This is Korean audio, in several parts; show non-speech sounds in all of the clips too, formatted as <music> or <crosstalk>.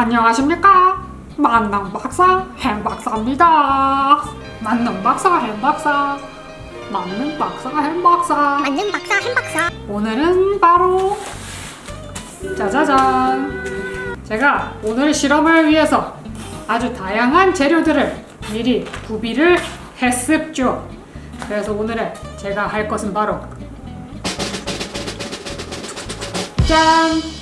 안녕하십니까? 만능 박사 햄 박사입니다. 만능 박사 햄 박사. 만능 박사 햄 박사. 만능 박사 햄 박사. 오늘은 바로 짜자잔. 제가 오늘 실험을 위해서 아주 다양한 재료들을 미리 구비를 했습죠. 그래서 오늘은 제가 할 것은 바로 짠!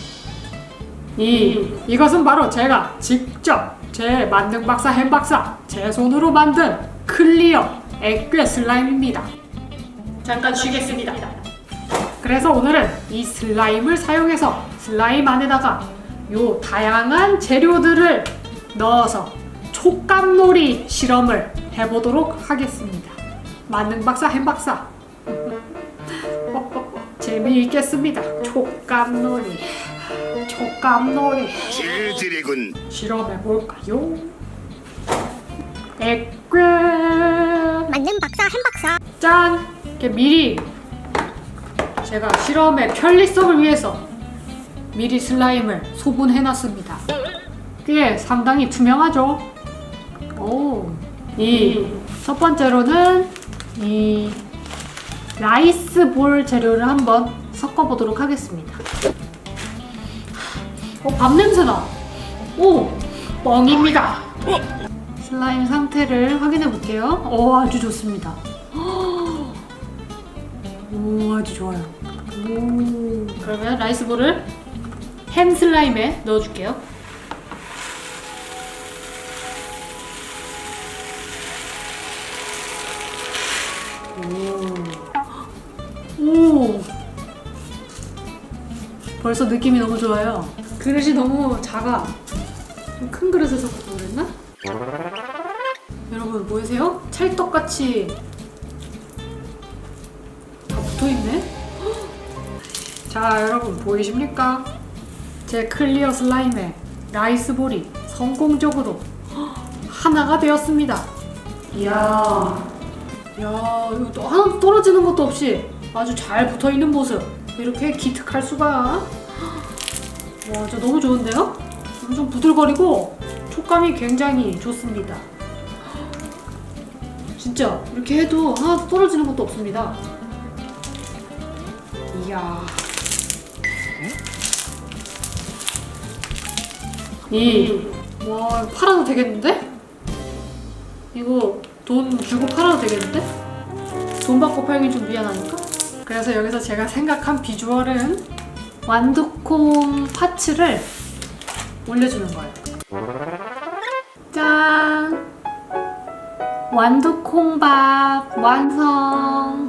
이 이것은 바로 제가 직접 제 만능 박사 햄 박사 제 손으로 만든 클리어 액괴 슬라임입니다. 잠깐 쉬겠습니다. 그래서 오늘은 이 슬라임을 사용해서 슬라임 안에다가 요 다양한 재료들을 넣어서 촉감놀이 실험을 해보도록 하겠습니다. 만능 박사 햄 박사 <laughs> 재미있겠습니다. 촉감놀이 촉감놀이 질질이군. 실험해 볼까요? 액괴 만능 박사 햄 박사 짠! 이렇게 미리 제가 실험의 편리성을 위해서 미리 슬라임을 소분해 놨습니다. 꽤 상당히 투명하죠? 오, 이 첫 번째로는 이 라이스 볼 재료를 한번 섞어 보도록 하겠습니다. 어, 밥 냄새나. 오, 뻥입니다. 슬라임 상태를 확인해 볼게요. 오, 아주 좋습니다. 오, 아주 좋아요. 오. 그러면 라이스볼을 햄 슬라임에 넣어줄게요. 오. 오. 벌써 느낌이 너무 좋아요. 그릇이 너무 작아. 좀 큰 그릇을 섞어서 그랬나? 여러분 보이세요? 찰떡같이 다 붙어있네? <gasps> 자 여러분 보이십니까? 제 클리어 슬라임에 라이스볼이 성공적으로 <gasps> 하나가 되었습니다 이야 야 이거 또 하나도 떨어지는 것도 없이 아주 잘 붙어있는 모습 이렇게 기특할 수가 와 진짜 너무 좋은데요? 엄청 부들거리고 촉감이 굉장히 좋습니다 진짜 이렇게 해도 하나도 떨어지는 것도 없습니다. 이야. 이, 와, 팔아도 되겠는데? 이거 돈 주고 팔아도 되겠는데? 돈 받고 팔긴 좀 미안하니까? 그래서 여기서 제가 생각한 비주얼은 완두콩 파츠를 올려주는 거예요. 짠! 완두콩밥 완성. <laughs>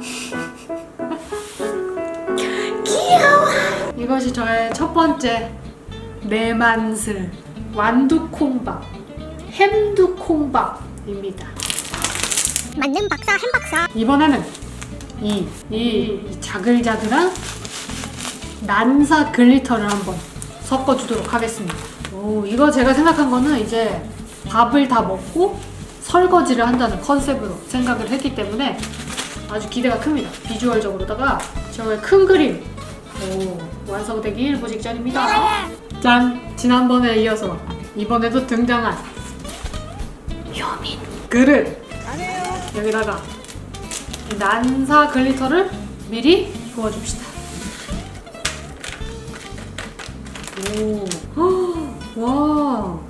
귀여워. 이것이 저의 첫 번째 내만슬 완두콩밥 햄두콩밥입니다. 만능 박사 햄 박사 이번에는 이, 이, 이 자글자글한 난사 글리터를 한번 섞어주도록 하겠습니다. 오, 이거 제가 생각한 거는 이제 밥을 다 먹고 설거지를 한다는 컨셉으로 생각을 했기 때문에 아주 기대가 큽니다. 비주얼적으로다가 저의 큰 그림 오, 완성되기 일부 직전입니다. 짠! 지난번에 이어서 이번에도 등장한 효민 그릇 여기다가 이 난사 글리터를 미리 부어줍시다. 오, 헉, 와,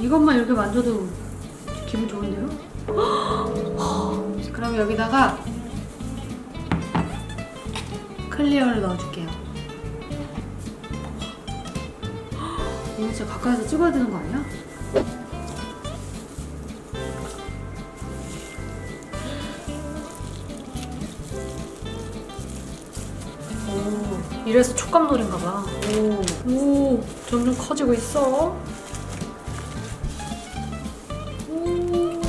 이것만 이렇게 만져도 기분 좋은데요? 헉, 그럼 여기다가 클리어를 넣어줄게요. 헉, 이거 진짜 가까이서 찍어야 되는 거 아니야? 이래서 촉감놀인가 봐. 오, 오, 점점 커지고 있어. 오.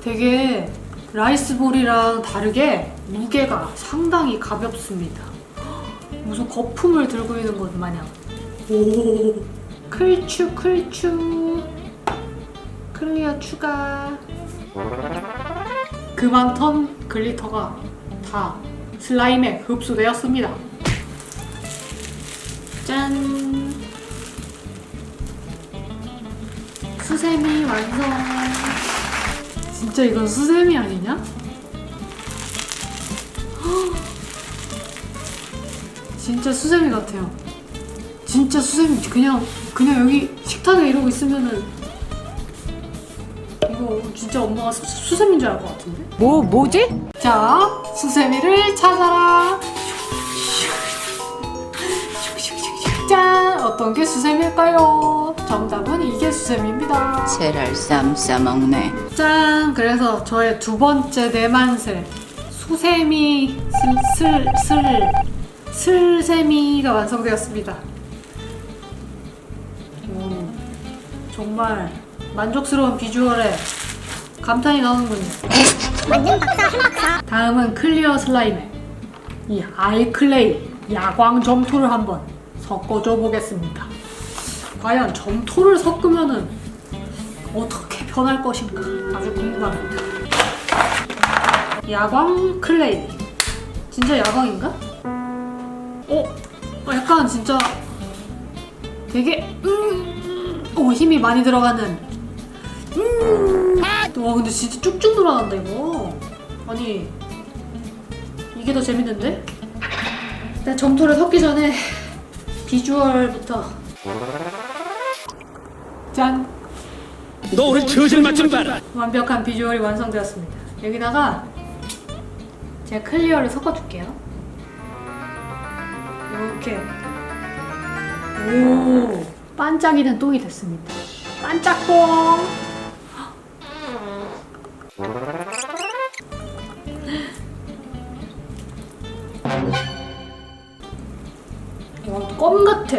되게 라이스볼이랑 다르게 무게가 상당히 가볍습니다. 무슨 거품을 들고 있는 것 마냥. 오, 클추 클추 클리어 추가. 그 많던 글리터가 다 슬라임에 흡수되었습니다. 짠! 수세미 완성! 진짜 이건 수세미 아니냐? <gasps> 진짜 수세미 같아요. 진짜 수세미 그냥 그냥 여기 식탁에 이러고 있으면은 이거 진짜 엄마가 수, 수세미인 줄 알 것 같은데? 뭐 뭐지? 자, 수세미를 찾아라. 짠! 어떤 게 수세미일까요? 정답은 이게 수세미입니다. 세랄 쌈 싸 먹네. 짠! 그래서 저의 두 번째 내만세 수세미 슬 슬 슬 슬세미가 완성되었습니다. 오, 정말 만족스러운 비주얼에 감탄이 나오는군요. 한 박사 다음은 클리어 슬라임에 이 아이클레이 야광 점토를 한번 섞어줘 보겠습니다. 과연 점토를 섞으면은 어떻게 변할 것인가 아주 궁금합니다. 야광 클레이 진짜 야광인가? 어? 어, 약간 진짜 되게 음, 오 힘이 많이 들어가는 음. 와 근데 진짜 쭉쭉 돌아간다 이거 아니 이게 더 재밌는데? 일단 점토를 섞기 전에 비주얼부터. 짠. 너 우리 처질 맞좀 봐라. 완벽한 비주얼이 완성되었습니다. 여기다가 제가 클리어를 섞어줄게요. 이렇게. 오. 반짝이는 똥이 됐습니다. 반짝똥 껌 같아.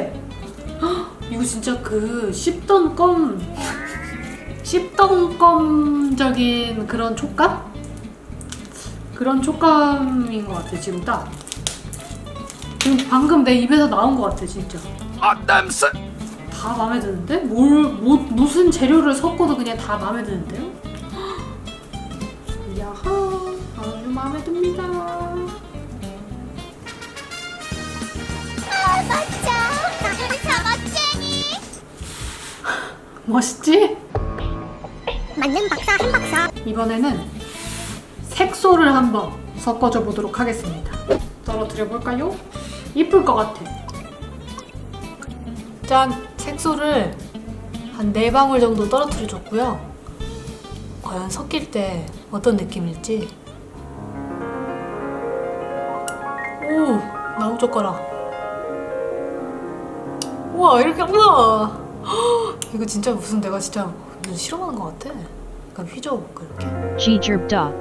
헉, 이거 진짜 그 씹던 껌, 씹던 껌적인 그런 촉감? 그런 촉감인 것 같아, 지금 딱. 지금 방금 내 입에서 나온 것 같아, 진짜. 아 냄새. 다 마음에 드는데? 뭘, 뭐, 무슨 재료를 섞어도 그냥 다 마음에 드는데요? <gasps> 헉, 야하, 아주 마음에 듭니다. 멋있지? 만능 박사 한 박사 이번에는 색소를 한번 섞어줘 보도록 하겠습니다. 떨어뜨려 볼까요? 이쁠 것 같아. 짠! 색소를 한네 방울 정도 떨어뜨려 줬고요. 과연 섞일 때 어떤 느낌일지. 오! 나무 젓가락. 우와, 이렇게, 우와! 헉, <gasps> 이거 진짜 무슨 내가 진짜 무슨 실험하는 것 같아. 약간 휘저어볼까, 이렇게. G Jerpda.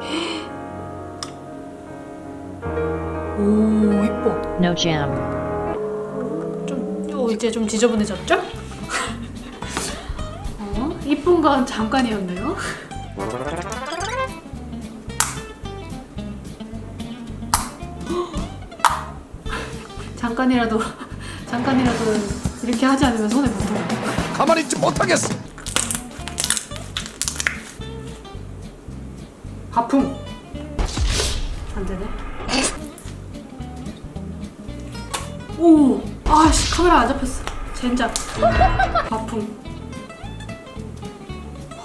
<gasps> 오 이뻐 No jam. 좀 어, 이제 좀 지저분해졌죠? <laughs> 어 이쁜 건 잠깐이었네요 <gasps> 잠깐이라도 잠깐이라도 이렇게 하지 않으면 손에 붙어 가만히 있지 못하겠어. 하품. 안 되네. 오 아씨 카메라 안 잡혔어. 젠장. 하품.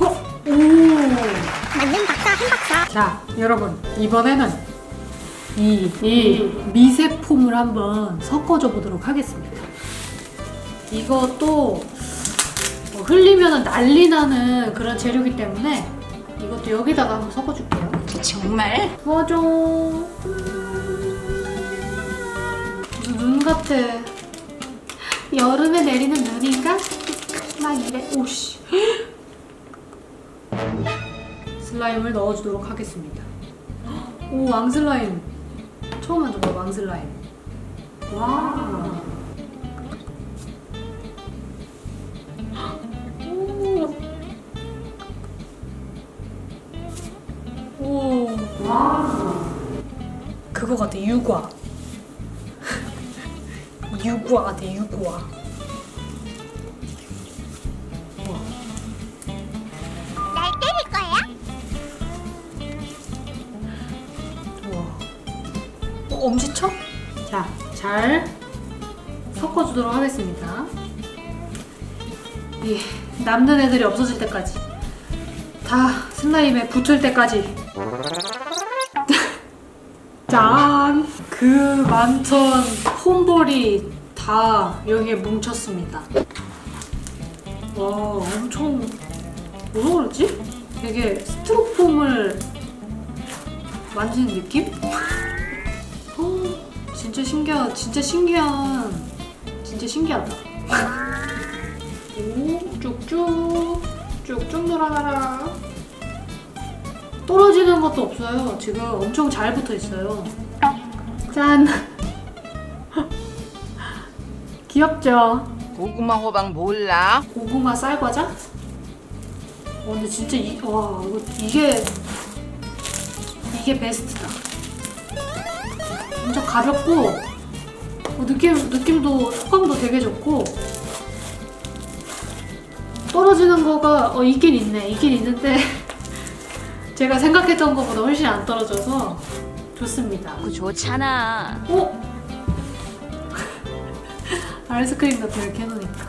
헉! 오. 만능 박사 한 박사. 자, 여러분 이번에는 이, 이 미세폼을 한번 섞어줘 보도록 하겠습니다. 이것도 뭐 흘리면 난리 나는 그런 재료이기 때문에 이것도 여기다가 한번 섞어줄게요. 정말? 도와줘. 무슨 눈 같아. 여름에 내리는 눈인가? 막 이래. 오씨. <gasps> 슬라임을 넣어주도록 하겠습니다. <gasps> 오, 왕슬라임. 처음 만져봐, 왕슬라임. 와. 그거 같아, 유과. 유과 같아, 유과. 날 때릴 거야 우와. 어, 엄지척? 자, 잘 섞어주도록 하겠습니다. 이 남는 애들이 없어질 때까지 다 슬라임에 붙을 때까지 짠! 그 많던 홈볼이 다 여기에 뭉쳤습니다. 와, 엄청 뭐라 그러지? 되게 스티로폼을 만지는 느낌? 어, 진짜 신기하, 진짜 신기한, 진짜 신기하다. 오, 쭉쭉, 쭉쭉 늘어나라. 떨어지는 것도 없어요. 지금 엄청 잘 붙어 있어요. 짠. <laughs> 귀엽죠? 고구마 호박 몰라? 고구마 쌀과자? 어, 근데 진짜 이, 와, 이거, 이게, 이게 베스트다. 엄청 가볍고, 어, 느낌, 느낌도, 속감도 되게 좋고, 떨어지는 거가, 어, 있긴 있네. 있긴 있는데, <laughs> 제가 생각했던 것보다 훨씬 안 떨어져서 좋습니다. 그 좋잖아. 오! <laughs> 아이스크림 같아, 이렇게 해놓으니까.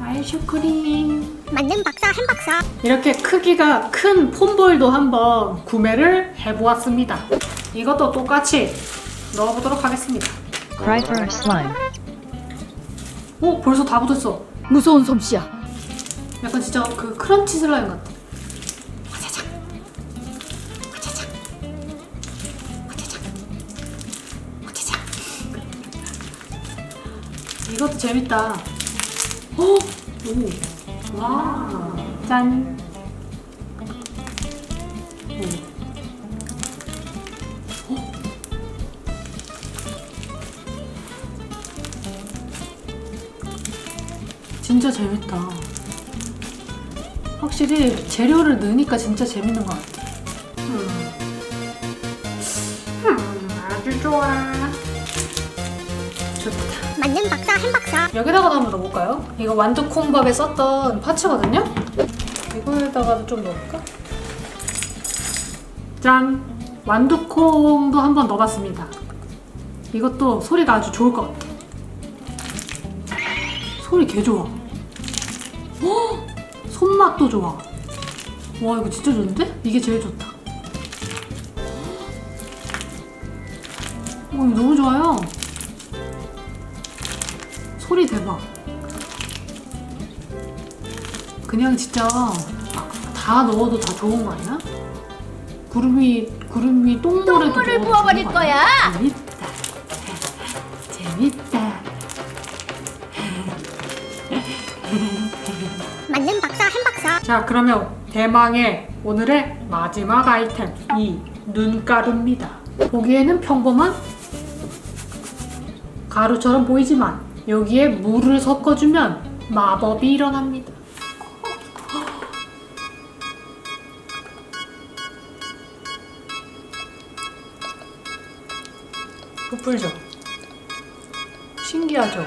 아이스크림. 만능 박사 한 박사 이렇게 크기가 큰 폼볼도 한번 구매를 해보았습니다. 이것도 똑같이 넣어보도록 하겠습니다. Cry for slime. 오 벌써 다 붙었어. 무서운 솜씨야. 약간 진짜 그 크런치 슬라임 같아. 이것도 재밌다. 오! 오. 와. 짠. 오. 어? 진짜 재밌다. 확실히 재료를 넣으니까 진짜 재밌는 것 같아. 박사 한 박사 여기다가도 한번 넣어볼까요? 이거 완두 콩밥에 썼던 파츠거든요? 이거에다가도 좀 넣을까? 짠! 완두콩도 한번 넣어봤습니다. 이것도 소리가 아주 좋을 것 같아. 소리 개 좋아. 헉! 손맛도 좋아. 와, 이거 진짜 좋은데? 이게 제일 좋다. 어, 이거 너무 좋아요. 소리 대박. 그냥 진짜 다 넣어도 다 좋은 거 아니야? 구름이 구름이 똥물에도 똥물을 부어버릴 거야. 재밌다. 재밌다. 만능 박사 한 박사 자, 그러면 대망의 오늘의 마지막 아이템 이 눈가루입니다. 보기에는 평범한 가루처럼 보이지만 여기에 물을 섞어주면 마법이 일어납니다. 부풀죠? 신기하죠?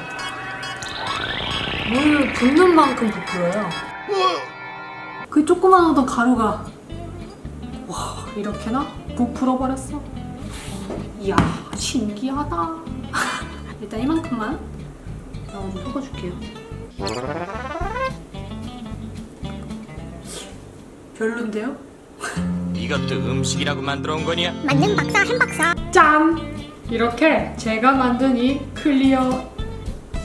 물 붓는 만큼 부풀어요. 그 조그만 하던 가루가 와 이렇게나 부풀어 버렸어. 이야 신기하다. <laughs> 일단 이만큼만 넣어서 섞어줄게요. 별론데요? <laughs> 이것도 음식이라고 만들어 온 거냐? 만능 박사 한 박사 짠! 이렇게 제가 만든 이 클리어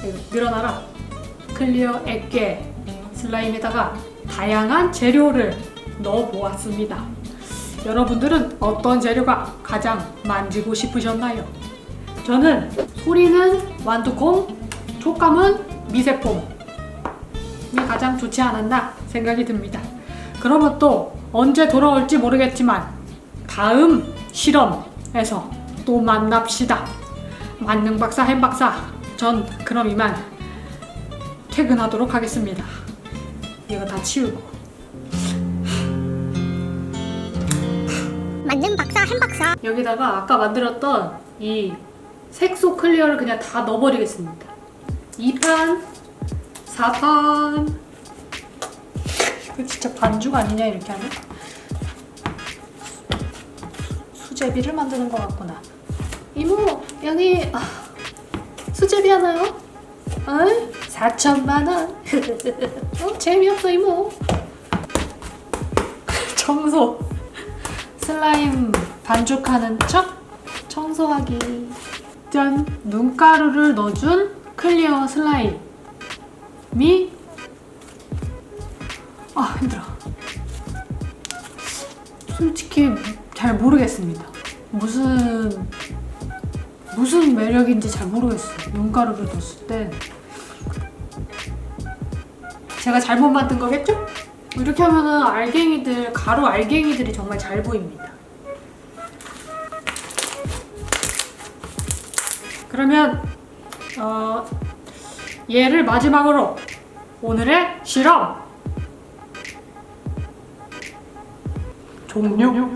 이거 늘어나라 클리어 액계 슬라임에다가 다양한 재료를 넣어 보았습니다. 여러분들은 어떤 재료가 가장 만지고 싶으셨나요? 저는 소리는 완두콩, 촉감은 미세폼이 가장 좋지 않았나 생각이 듭니다. 그러면 또 언제 돌아올지 모르겠지만 다음 실험에서 또 만납시다. 만능 박사 햄 박사 전 그럼 이만 퇴근하도록 하겠습니다. 이거 다 치우고 만능 박사 한 박사 여기다가 아까 만들었던 이 색소 클리어를 그냥 다 넣어버리겠습니다. 2판, 4판. 이거 진짜 반죽 아니냐 이렇게 하면? 수제비를 만드는 것 같구나. 이모 여기 아, 수제비 하나요? 어이? 4천만 원. <laughs> 어, 재미없어 이모. 청소. 슬라임 반죽하는 척 청소하기. 짠. 눈가루를 넣어준 클리어 슬라임이 아 힘들어. 솔직히 잘 모르겠습니다. 무슨 무슨 매력인지 잘 모르겠어요. 눈가루를 넣었을 때 제가 잘못 만든 거겠죠? 이렇게 하면은 알갱이들 가루 알갱이들이 정말 잘 보입니다. 그러면 어, 얘를 마지막으로 오늘의 실험 종료.